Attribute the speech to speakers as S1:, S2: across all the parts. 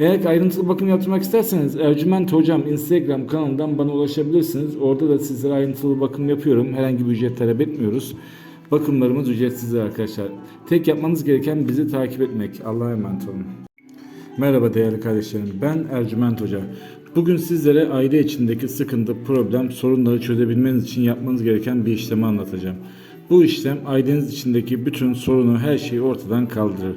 S1: Eğer ayrıntılı bakım yaptırmak isterseniz Ercüment Hocam Instagram kanalından bana ulaşabilirsiniz. Orada da sizlere ayrıntılı bakım yapıyorum. Herhangi bir ücret talep etmiyoruz. Bakımlarımız ücretsizdir arkadaşlar. Tek yapmanız gereken bizi takip etmek. Allah'a emanet olun. Merhaba değerli kardeşlerim. Ben Ercüment Hoca. Bugün sizlere aile içindeki sıkıntı, problem, sorunları çözebilmeniz için yapmanız gereken bir işlemi anlatacağım. Bu işlem aileniz içindeki bütün sorunu, her şeyi ortadan kaldırır.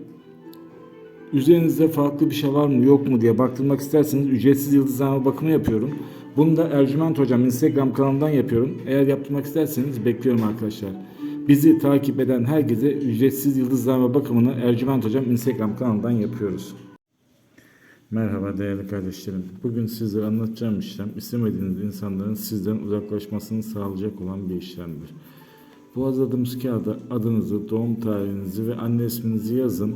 S1: üzerinizde farklı bir şey var mı yok mu diye baktırmak isterseniz ücretsiz yıldızlama bakımı yapıyorum. Bunu da Ercüment Hocam Instagram kanalından yapıyorum. Eğer yaptırmak isterseniz bekliyorum arkadaşlar. Bizi takip eden herkese ücretsiz yıldızlama bakımını Ercüment Hocam Instagram kanalından yapıyoruz. Merhaba değerli kardeşlerim. Bugün sizlere anlatacağım işlem istemediğiniz insanların sizden uzaklaşmasını sağlayacak olan bir işlemdir. Bu hazırladığımız kağıda adınızı, doğum tarihinizi ve anne isminizi yazın